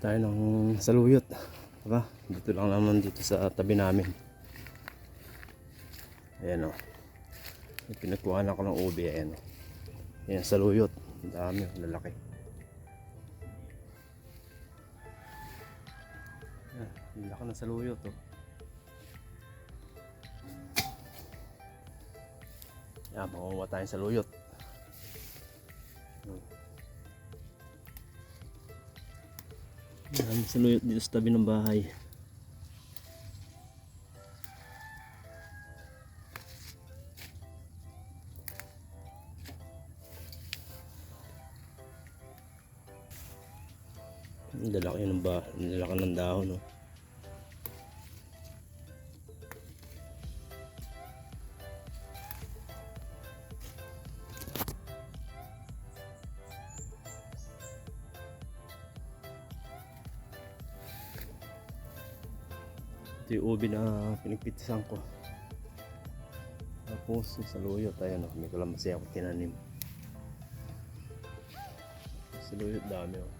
Tayo ng saluyot. Diba? Dito lang naman dito sa tabi namin. Ayan o. May Pinagkuhan ako ng ubi. Ayan o. Ayan, saluyot. Dami, ang lalaki. Ayan, ang laki ng saluyot o. Ayan, mangunguha tayo ng saluyot. Ayan, saluyot dito sa tabi ng bahay. Ang lalaki ng ba, lalaki ng dahon, no. Ito yung ubi na pinagpitisan ko. Tapos yung saluyot, ayan o, may kalamansi ako tinanim. Saluyot dami oh. o.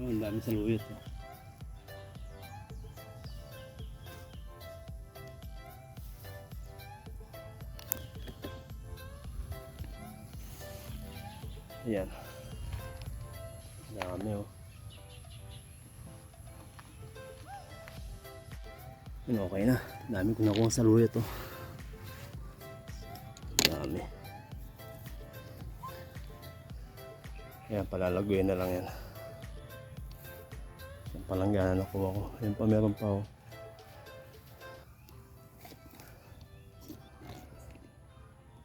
Oh, ang dami saluyot. oh. Ayan. Dami oh. Yun, okay na. Dami ko nakuha sa luyot oh. Dami. Ayan, palalaguin na lang yan. Yung palanggana nakuha ko. Ayan pa meron pa oh.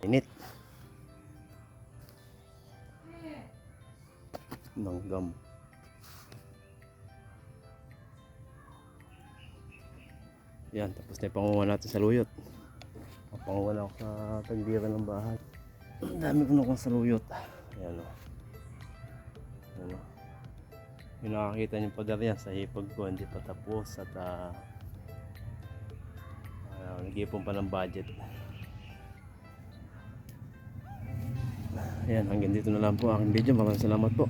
Init. Langgam. Yan, tapos na yung pangunguha natin sa luyot. Pangunguha na ako sa tagbiran ng bahay. Ang dami ko na sa luyot. Ayan o. Ayan o. Yung nakakita niyo pa yan sa hipag ko, hindi pa tapos at uh, uh, nag-ipon pa ng budget. Ayan, hanggang dito na lang po aking video. Maraming salamat po.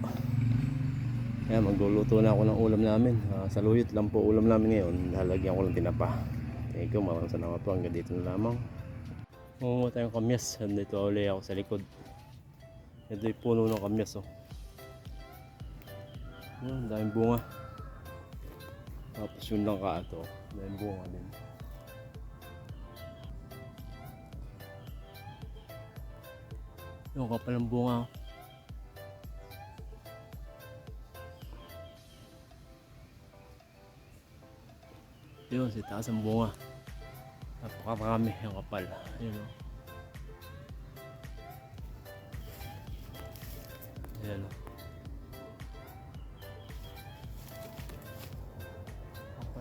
Ayan, magluluto na ako ng ulam namin. Uh, sa luyot lang po ulam namin ngayon. Lalagyan ko lang tinapa. Thank you, maraming salamat po. Hanggang dito na lamang. Mungunga tayong kamyas. Dito uli ako sa likod. Ito puno ng kamyas. Oh. Yun, daming bunga. Tapos yun lang ka ito. Daming bunga din. Yung kapal ng bunga. oh. Yun, si taas ang bunga. Napakarami yung kapal. Ayun o. Ayan o.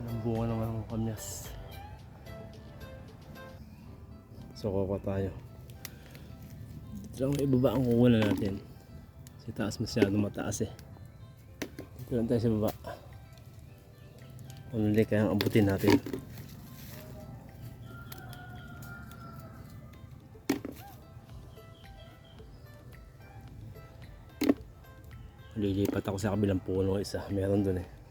ng bunga ng kamyas. So, kuha tayo. Ito lang ibaba ang kukunan natin. Si taas masyado mataas eh. Dito lang tayo sa baba. Hindi kaya abutin natin. Lilipat ako sa kabilang puno isa. Meron dun eh.